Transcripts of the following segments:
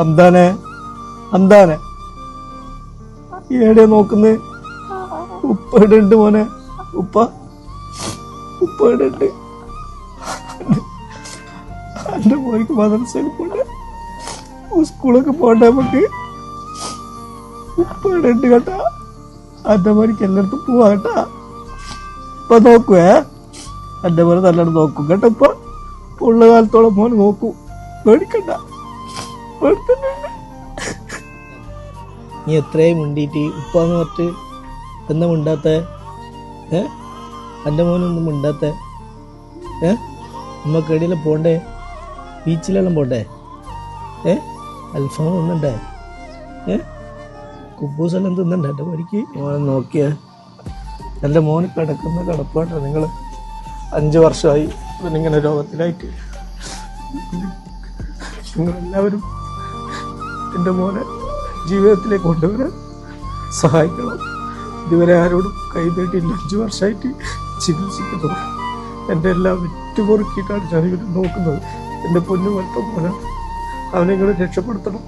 അന്താനെ അന്താനെ. ഏടെ നോക്കുന്നേ? ഉപ്പ ഇടണ്ട് മോനെ. ഉപ്പ ഉപ്പ ഇടണ്ട്. എന്റെ മോനിക്ക് മദർസയിൽ പോണ്ടേ സ്കൂളൊക്കെ പോണ്ട നമുക്ക്? ഉപ്പ ഇടണ്ട് കേട്ടാ. അന്റെ മോനിക്ക് എല്ലായിടത്തും പോവാ കേട്ടാ. ഇപ്പൊ നോക്കുവേ എന്റെ മോനെ നല്ലോണം നോക്കും കേട്ടോ ഇപ്പൊ. ഉള്ള കാലത്തോളം മോൻ നോക്കൂ. പേടിക്കണ്ട. നീ എത്രയും മിണ്ടിയിട്ട് ഉപ്പാന്ന് പറഞ്ഞിട്ട് എന്താ മിണ്ടാത്ത ഏ? എന്റെ മോനൊന്നും മിണ്ടാത്ത ഏ? പോണ്ടേ? ബീച്ചിലെല്ലാം പോണ്ടേ? ഏ? അൽഫാം തിന്നണ്ടേ? ഏ? കുബൂസെല്ലാം തിന്നണ്ടേ? എന്റെ മോനിക്ക് മോനെ നോക്കിയേ. എന്റെ മോന് കിടക്കുന്ന കിടപ്പാട്ടോ നിങ്ങൾ അഞ്ച് വർഷമായി ഇങ്ങനെ രോഗത്തിലായിട്ട്. നിങ്ങളെല്ലാവരും എന്റെ മോനെ ജീവിതത്തിലേക്ക് കൊണ്ടുവരാൻ സഹായിക്കണം. ഇതുവരെ ആരോടും കൈ നീട്ടിയില്ല അഞ്ച് വർഷമായിട്ട് ചികിത്സിക്കുന്നു. എന്റെ എല്ലാം വിറ്റുപൊറുക്കിയിട്ടാണ് ഞാൻ ഇവർ നോക്കുന്നത്. എന്റെ പൊന്നു പോലത്തെ പോലെ അവനെ നിങ്ങൾ രക്ഷപ്പെടുത്തണം.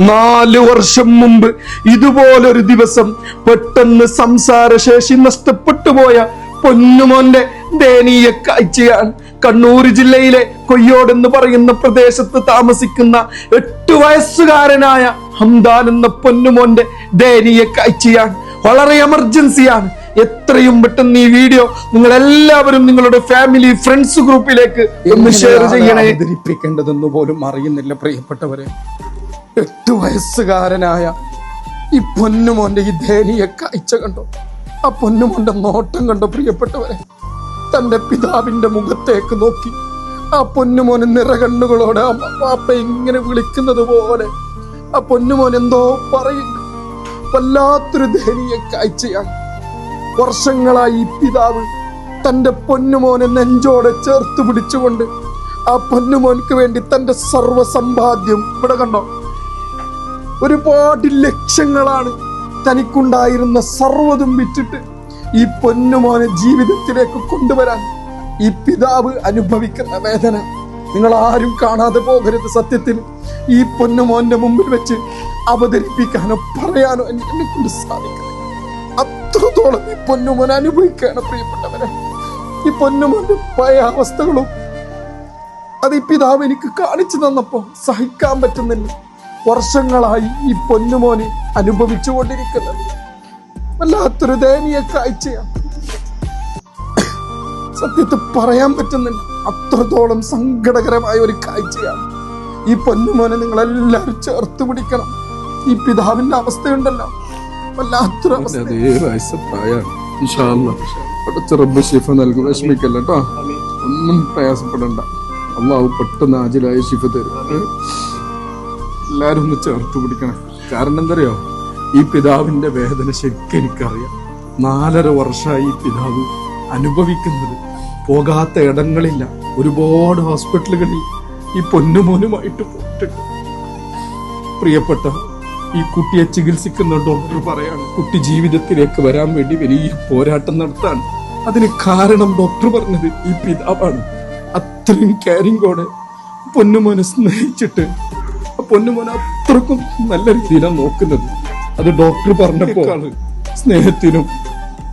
നാല് വർഷം മുമ്പ് ഇതുപോലൊരു ദിവസം പെട്ടെന്ന് സംസാരശേഷി നഷ്ടപ്പെട്ടു പോയ പൊന്നുമോന്റെ ദയനീയ കാഴ്ചയാണ്. കണ്ണൂർ ജില്ലയിലെ കൊയ്യോട് എന്ന് പറയുന്ന പ്രദേശത്ത് താമസിക്കുന്ന എട്ട് വയസ്സുകാരനായ ഹംദാൻ എന്ന പൊന്നുമോന്റെ ദയനീയ കാഴ്ചയാണ്. വളരെ എമർജൻസിയാണ് എത്രയും പെട്ടെന്ന് ഈ വീഡിയോ നിങ്ങൾ എല്ലാവരും നിങ്ങളുടെ ഫാമിലി ഫ്രണ്ട്സ് ഗ്രൂപ്പിലേക്ക് ഒന്ന് ഷെയർ ചെയ്യണേ. അവതരിപ്പിക്കേണ്ടതെന്ന് പോലും അറിയുന്നില്ല പ്രിയപ്പെട്ടവരെ. എട്ട് വയസ്സുകാരനായ ഈ പൊന്നുമോന്റെ ഈ ദയനീയ കാഴ്ച കണ്ടോ? ആ പൊന്നുമോന്റെ നോട്ടം കണ്ടോ പ്രിയപ്പെട്ടവരെ? തന്റെ പിതാവിന്റെ മുഖത്തേക്ക് നോക്കി. ആ പൊന്നുമോൻ നിറകണ്ണുകളോടെ ആ പാപ്പ ഇങ്ങനെ വിളിക്കുന്നത് പോലെ. ആ പൊന്നുമോൻ എന്തോ പറയും വല്ലാത്തൊരു ദയനീയ കാഴ്ചയാണ്. വർഷങ്ങളായി ഈ പിതാവ് തന്റെ പൊന്നുമോനെ നെഞ്ചോടെ ചേർത്ത് പിടിച്ചുകൊണ്ട് ആ പൊന്നുമോൻക്ക് വേണ്ടി തന്റെ സർവസമ്പാദ്യം ഇവിടെ കണ്ടോ? ഒരുപാട് ലക്ഷ്യങ്ങളാണ് തനിക്കുണ്ടായിരുന്ന സർവതും വിറ്റിട്ട് ഈ പൊന്നുമോനെ ജീവിതത്തിലേക്ക് കൊണ്ടുവരാൻ ഈ പിതാവ് അനുഭവിക്കുന്ന വേദന നിങ്ങൾ ആരും കാണാതെ പോകരുത് സത്യത്തിൽ. ഈ പൊന്നുമോന്റെ മുമ്പിൽ വെച്ച് അവതരിപ്പിക്കാനോ പറയാനോ എന്നെ കൊണ്ട് സാധിക്കില്ല അത്രത്തോളം ഈ പൊന്നുമോൻ അനുഭവിക്കുകയാണ് പ്രിയപ്പെട്ടവരെ. ഈ പൊന്നുമോന്റെ പഴയ അവസ്ഥകളും അത് ഈ പിതാവ് എനിക്ക് കാണിച്ചു തന്നപ്പോ സഹിക്കാൻ പറ്റുന്നില്ല. വർഷങ്ങളായി ഈ പൊന്നുമോനെ അനുഭവിച്ചു കൊണ്ടിരിക്കുന്നത് വല്ലാത്തൊരു ദയനീയ കാഴ്ചയാണ് സത്യത്തിൽ പറയാൻ പറ്റുന്നില്ല. അത്രത്തോളം സങ്കടകരമായ ഒരു കാഴ്ചയാണ് ഈ പൊന്നുമോനെ നിങ്ങളെല്ലാവരും ചേർത്ത് പിടിക്കണം. ഈ പിതാവിന്റെ അവസ്ഥയുണ്ടല്ലോ. വല്ലാത്തൊരു അവസ്ഥ റബ്ബ് ഷിഫ നൽകും. വിഷമിക്കല്ല കേട്ടോ ഒന്നും പ്രയാസപ്പെടണ്ട. അള്ളാഹു പെട്ടെന്ന് ആജിലായ ഷിഫ തരും? എല്ലാരും ഒന്ന് ചേർത്ത് പിടിക്കണം. കാരണം എന്തറിയോ? ഈ പിതാവിന്റെ വേദന ശരിക്കും എനിക്കറിയാം. നാലര വർഷമായി ഈ പിതാവ് അനുഭവിക്കുന്നത് പോകാത്ത ഇടങ്ങളില്ല. ഒരുപാട് ഹോസ്പിറ്റലുകളിൽ ഈ പൊന്നുമോനുമായിട്ട് പോയിട്ടുണ്ട്. പ്രിയപ്പെട്ട ഈ കുട്ടിയെ ചികിത്സിക്കുന്ന ഡോക്ടർ പറയാണ് കുട്ടി ജീവിതത്തിലേക്ക് വരാൻ വേണ്ടി വലിയ പോരാട്ടം നടത്താൻ അതിന് കാരണം ഡോക്ടർ പറഞ്ഞത് ഈ പിതാവാണ്. അത്രയും കെയറിങ്ങോടെ പൊന്നുമോനെ സ്നേഹിച്ചിട്ട് പൊന്നുമോനെ അത്രക്കും നല്ല രീതിയിലാണ് നോക്കുന്നത്. അത് ഡോക്ടർ പറഞ്ഞപ്പോ സ്നേഹത്തിനും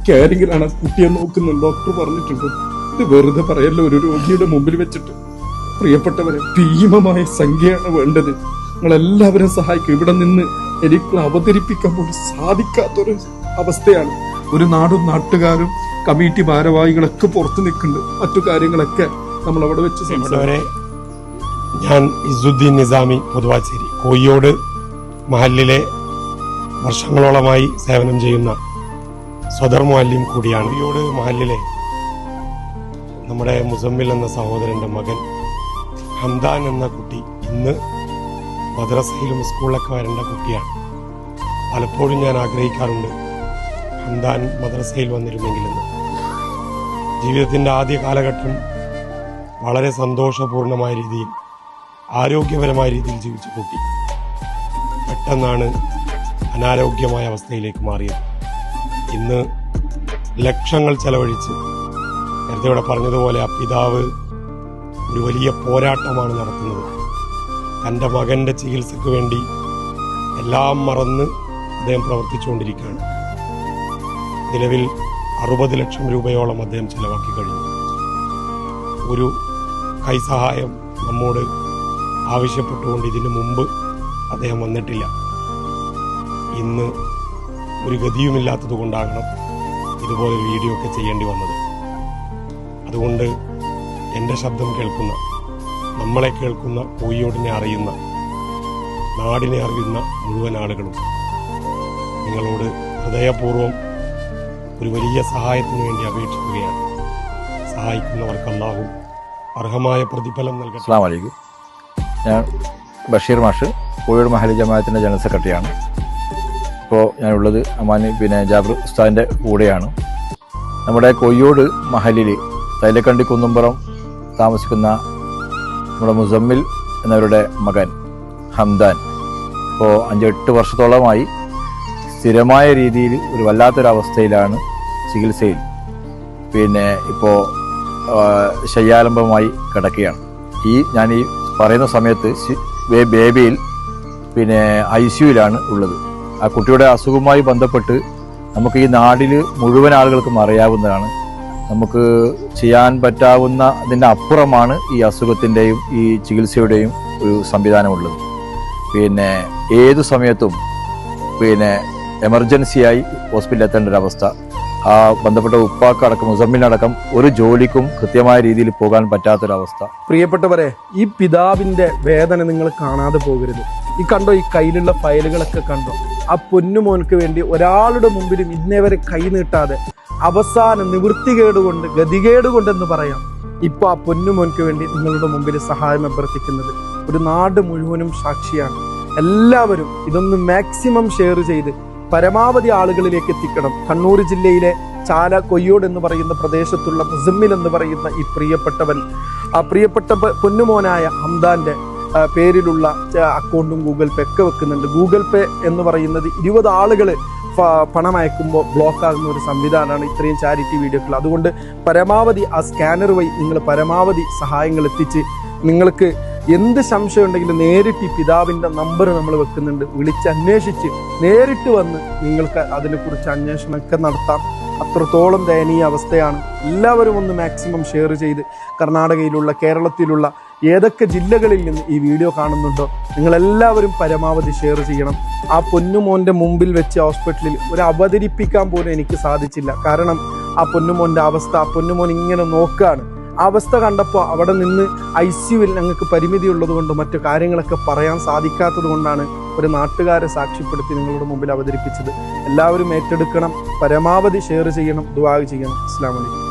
കെയറിങ്ങിലാണ് ആ കുട്ടിയെ നോക്കുന്നത്. ഡോക്ടർ പറഞ്ഞിട്ടുണ്ട്. ഇത് വെറുതെ പറയല്ല ഒരു രോഗിയുടെ മുമ്പിൽ വെച്ചിട്ട്. പ്രിയപ്പെട്ടവരെ ഭീമമായ സംഖ്യയാണ് വേണ്ടത്. നിങ്ങൾ എല്ലാവരും സഹായിക്കും. ഇവിടെ നിന്ന് എനിക്ക് അവതരിപ്പിക്കാൻ പോലും സാധിക്കാത്തൊരു അവസ്ഥയാണ്. ഒരു നാടും നാട്ടുകാരും കമ്മിറ്റി ഭാരവാഹികളൊക്കെ പുറത്തു നിൽക്കുന്നുണ്ട്. മറ്റു കാര്യങ്ങളൊക്കെ നമ്മൾ അവിടെ വെച്ച് ഞാൻ ഇസുദ്ദീൻ നിസാമി പൊതുവാച്ചേരി കോയ്യോട് മഹലിലെ വർഷങ്ങളോളമായി സേവനം ചെയ്യുന്ന സ്വദർ മാലിയും കൂടിയാണ്. ഈയോട് മഹലിലെ നമ്മുടെ മുസമ്മിൽ എന്ന സഹോദരന്റെ മകൻ ഹംദാൻ എന്ന കുട്ടി ഇന്ന് മദ്രസയിലും സ്കൂളിലൊക്കെ വരേണ്ട കുട്ടിയാണ്. പലപ്പോഴും ഞാൻ ആഗ്രഹിക്കാറുണ്ട് ഹംദാൻ മദ്രസയിൽ വന്നിരുന്നെങ്കിലെന്ന്. ജീവിതത്തിന്റെ ആദ്യ കാലഘട്ടം വളരെ സന്തോഷപൂർണമായ രീതിയിൽ ആരോഗ്യപരമായ രീതിയിൽ ജീവിച്ച കുട്ടി. പെട്ടെന്നാണ് അനാരോഗ്യമായ അവസ്ഥയിലേക്ക് മാറിയത്. ഇന്ന് ലക്ഷങ്ങൾ ചെലവഴിച്ച് നേരത്തെ ഇവിടെ പറഞ്ഞതുപോലെ ആ പിതാവ് ഒരു വലിയ പോരാട്ടമാണ് നടത്തുന്നത്. തന്റെ മകന്റെ ചികിത്സയ്ക്ക് വേണ്ടി എല്ലാം മറന്ന് അദ്ദേഹം പ്രവർത്തിച്ചുകൊണ്ടിരിക്കുകയാണ്. നിലവിൽ അറുപത് ലക്ഷം രൂപയോളം അദ്ദേഹം ചെലവാക്കി കഴിഞ്ഞു. ഒരു കൈസഹായം നമ്മോട് ആവശ്യപ്പെട്ടുകൊണ്ട് ഇതിനു മുമ്പ് അദ്ദേഹം വന്നിട്ടില്ല. ഇന്ന് ഒരു ഗതിയുമില്ലാത്തത് കൊണ്ടാകണം ഇതുപോലെ വീഡിയോ ഒക്കെ ചെയ്യേണ്ടി വന്നത്. അതുകൊണ്ട് എന്റെ ശബ്ദം കേൾക്കുന്ന നമ്മളെ കേൾക്കുന്ന കോയിയോടിനെ അറിയുന്ന നാടിനെ അറിയുന്ന മുഴുവൻ ആളുകളും നിങ്ങളോട് ഹൃദയപൂർവം ഒരു വലിയ സഹായത്തിന് വേണ്ടി അപേക്ഷിക്കുകയാണ്. സഹായിക്കുന്നവർക്ക് അല്ലാഹു അർഹമായ പ്രതിഫലം നൽകട്ടെ. അസ്സാം ഞാൻ ബഷീർ മാഷ് കോഴിയോട് മഹലി ജമാഅത്തിന്റെ ജനറൽ സെക്രട്ടറിയാണ്. ഇപ്പോൾ ഞാനുള്ളത് അമാനി പിന്നെ ജാബർ ഉസ്താദിന്റെ കൂടെയാണ്. നമ്മുടെ കൊയ്യോട് മഹലിൽ തൈലക്കണ്ടി കുന്നുംപുറം താമസിക്കുന്ന നമ്മുടെ മുസമ്മിൽ എന്നവരുടെ മകൻ ഹംദാൻ. ഇപ്പോൾ അഞ്ചെട്ട് വർഷത്തോളമായി സ്ഥിരമായ രീതിയിൽ ഒരു വല്ലാത്തൊരവസ്ഥയിലാണ് ചികിത്സയിൽ. പിന്നെ ഇപ്പോൾ ശയ്യാലംബമായി കിടക്കുകയാണ്. ഈ ഞാൻ ഈ പറയുന്ന സമയത്ത് ബേബിയിൽ പിന്നെ ഐ സിയുയിലാണ് ഉള്ളത്. ആ കുട്ടിയുടെ അസുഖവുമായി ബന്ധപ്പെട്ട് നമുക്ക് ഈ നാടിൽ മുഴുവൻ ആളുകൾക്കും അറിയാവുന്നതാണ്. നമുക്ക് ചെയ്യാൻ പറ്റാവുന്ന അതിന്റെ അപ്പുറമാണ് ഈ അസുഖത്തിന്റെയും ഈ ചികിത്സയുടെയും ഒരു സംവിധാനമുള്ളത്. പിന്നെ ഏത് സമയത്തും പിന്നെ എമർജൻസിയായി ഹോസ്പിറ്റലിൽ എത്തേണ്ട ഒരു അവസ്ഥ ആ ബന്ധപ്പെട്ട ഉപ്പാക്കടക്കം മുസമ്മിനടക്കം ഒരു ജോലിക്കും കൃത്യമായ രീതിയിൽ പോകാൻ പറ്റാത്തൊരവസ്ഥ. പ്രിയപ്പെട്ടവരെ ഈ പിതാവിന്റെ വേദന നിങ്ങൾ കാണാതെ പോകരുത്. ഈ കണ്ടോ ഈ കയ്യിലുള്ള ഫയലുകളൊക്കെ കണ്ടോ? ആ പൊന്നുമോനക്ക് വേണ്ടി ഒരാളുടെ മുമ്പിലും ഇന്നേവരെ കൈ നീട്ടാതെ അവസാനം നിവൃത്തികേട് കൊണ്ട് ഗതികേട് കൊണ്ടെന്ന് പറയാം. ഇപ്പൊ ആ പൊന്നുമോനക്ക് വേണ്ടി നിങ്ങളുടെ മുമ്പിൽ സഹായം അഭ്യർത്ഥിക്കുന്നത് ഒരു നാട് മുഴുവനും സാക്ഷിയാണ്. എല്ലാവരും ഇതൊന്ന് മാക്സിമം ഷെയർ ചെയ്ത് പരമാവധി ആളുകളിലേക്ക് എത്തിക്കണം. കണ്ണൂർ ജില്ലയിലെ ചാല കൊയ്യോട് എന്ന് പറയുന്ന പ്രദേശത്തുള്ള മുസമ്മിൽ എന്ന് പറയുന്ന ഈ പ്രിയപ്പെട്ടവൻ ആ പ്രിയപ്പെട്ട പൊന്നുമോനായ ഹംദാന്റെ പേരിലുള്ള അക്കൗണ്ടും ഗൂഗിൾ പേ ഒക്കെ വെക്കുന്നുണ്ട്. ഗൂഗിൾ പേ എന്ന് പറയുന്നത് ഇരുപത് ആളുകൾ പണം അയക്കുമ്പോൾ ബ്ലോക്ക് ആകുന്ന ഒരു സംവിധാനമാണ് ഇത്രയും ചാരിറ്റി വീഡിയോകൾ അതുകൊണ്ട് പരമാവധി ആ സ്കാനർ വഴി നിങ്ങൾ പരമാവധി സഹായങ്ങൾ എത്തിച്ച് നിങ്ങൾക്ക് എന്ത് സംശയം ഉണ്ടെങ്കിലും നേരിട്ട് ഈ പിതാവിന്റെ നമ്പർ നമ്മൾ വെക്കുന്നുണ്ട്. വിളിച്ച് അന്വേഷിച്ച് നേരിട്ട് വന്ന് നിങ്ങൾക്ക് അതിനെക്കുറിച്ച് അന്വേഷണമൊക്കെ നടത്താം. അത്രത്തോളം ദയനീയ അവസ്ഥയാണ്. എല്ലാവരും ഒന്ന് മാക്സിമം ഷെയർ ചെയ്ത് കർണാടകയിലുള്ള കേരളത്തിലുള്ള ഏതൊക്കെ ജില്ലകളിൽ നിന്ന് ഈ വീഡിയോ കാണുന്നുണ്ടോ നിങ്ങളെല്ലാവരും പരമാവധി ഷെയർ ചെയ്യണം. ആ പൊന്നുമോന്റെ മുമ്പിൽ വെച്ച് ഹോസ്പിറ്റലിൽ ഒരു അവതരിപ്പിക്കാൻ പോലും എനിക്ക് സാധിച്ചില്ല. കാരണം ആ പൊന്നുമോന്റെ അവസ്ഥ ആ പൊന്നുമോൻ ഇങ്ങനെ നോക്കുകയാണ് അവസ്ഥ കണ്ടപ്പോൾ അവിടെ നിന്ന് ഐ സിയുവിൽ ഞങ്ങൾക്ക് പരിമിതി ഉള്ളത് കൊണ്ട് മറ്റു കാര്യങ്ങളൊക്കെ പറയാൻ സാധിക്കാത്തത് കൊണ്ടാണ് ഒരു നാട്ടുകാരെ സാക്ഷ്യപ്പെടുത്തി നിങ്ങളുടെ മുമ്പിൽ അവതരിപ്പിച്ചത്. എല്ലാവരും ഏറ്റെടുക്കണം. പരമാവധി ഷെയർ ചെയ്യണം. ദുവാഗ് ചെയ്യണം. അസ്സാം വലൈക്കും